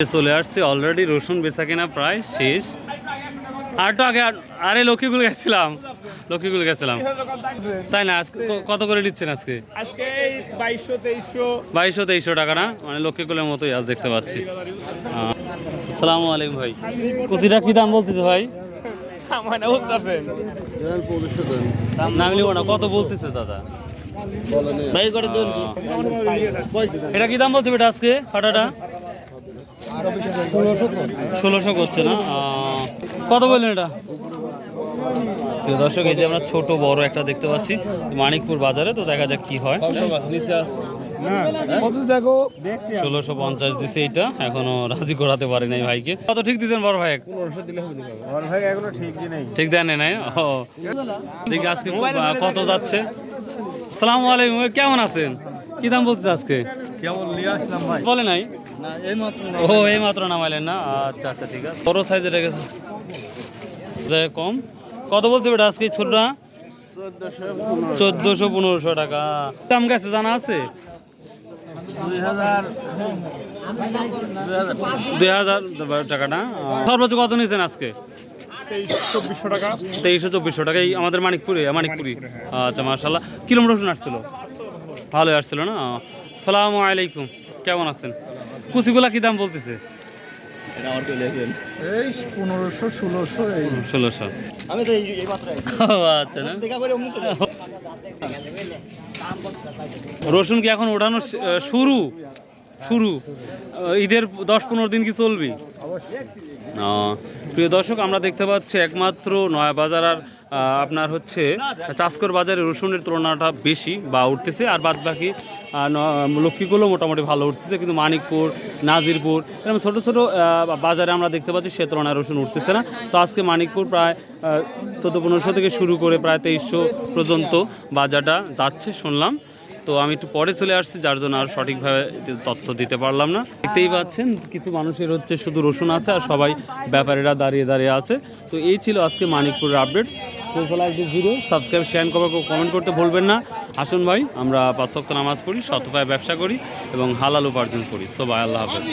চলে আসছে অলরেডি রসুন বেচা কেনা প্রায় শেষ। আর তো আগে আরে লক্ষ্মীগুলো গেছিলাম। লক্ষ্মীগুলো গেছিলাম। তাই না? আজকে কত করে নিচ্ছেন আজকে? বাইশশো তেইশশো। টাকা না? মানে লক্ষ্মীগুলোর মতোই আজ দেখতে পাচ্ছি। আসসালামু আলাইকুম ভাই। কুচিটা কি দাম বলতেছে ভাই? মানে বুঝতে পারছেন না আমি নিবো না কত বলতেছে দাদা? ভাই করে এটা কি দাম বলছে বেটা আজকে ফাটাটা? ষোলোশো করছে না? আহ, কত বললেন এটা? দর্শক এই যে আমরা ছোট বড় একটা দেখতে পাচ্ছি মানিকপুর বাজারে তো দেখা যাক কি হয়। দেখো? ষোলোশো পঞ্চাশ দিছে এইটা এখনও রাজি করাতে পারি নাই ভাইকে। কত ঠিক দিচ্ছেন বড় ভাই? আমার ভাই এখনও ঠিকই নেই। ঠিক দেন নাই? ও দেখি আজকে কত যাচ্ছে? সালাম আলাইকুম কেমন আছেন? কি দাম বলতেছে আজকে? বলে নাই? না এই মাত্র ও এই মাত্র নামাইলেন না? আচ্ছা আচ্ছা ঠিক আছে। বড় সাইজের রেখেছে কম। কত বলছে বেটা আজকে ছোটরা চোদ্দোশো পনেরোশো টাকা। দাম গেছে জানা আছে? দুই হাজার। টাকা না? সর্বোচ্চ কত নিয়েছেন আজকে? তেইশ চব্বিশশো টাকা। তেইশশো চব্বিশশো টাকা। এই আমাদের মানিকপুরে মানিকপুরি। আচ্ছা মার্শাল্লাহ কিলোমিটার আসছিল ভালোই আসছিল না? সালাম আলাইকুম। কেমন আছেন? কুচিগুলা কি দাম বলতেছে? আচ্ছা না। দেখা করে অমনি চলে রসুন কি এখন ওঠানো শুরু? শুরু। ঈদের দশ পনেরো দিন কি চলবে? প্রিয় দর্শক আমরা দেখতে পাচ্ছি একমাত্র নয়া বাজার আর আপনার হচ্ছে চাষকর বাজারে রসুনের তুলনাটা বেশি বা উঠতেছে, আর বাদ বাকি লক্ষ্মীগুলো মোটামুটি ভালো উঠতেছে, কিন্তু মানিকপুর, নাজিরপুর, এরকম ছোটো ছোটো বাজারে আমরা দেখতে পাচ্ছি সে তুলনায় রসুন উঠতেছে না। তো আজকে মানিকপুর প্রায় চোদ্দ পনেরোশো থেকে শুরু করে প্রায় তেইশশো পর্যন্ত বাজারটা যাচ্ছে শুনলাম। তো আমি একটু পরে চলে আসছি, যার জন্য আর সঠিকভাবে তথ্য দিতে পারলাম না। দেখতেই পাচ্ছেন, কিছু মানুষের হচ্ছে শুধু রসুন আছে আর সবাই ব্যাপারীরা দাঁড়িয়ে দাঁড়িয়ে আছে। তো এই ছিল আজকে মানিকপুরের update so like this video subscribe share করবে কমেন্ট করতে ভুলবেন না। আসুন ভাই, আমরা পাঁচ সপ্তাহ নামাজ পড়ি শতপায় ব্যবসা করি এবং হালাল উপার্জন করি। সো ভাই আল্লাহ হাফেজ।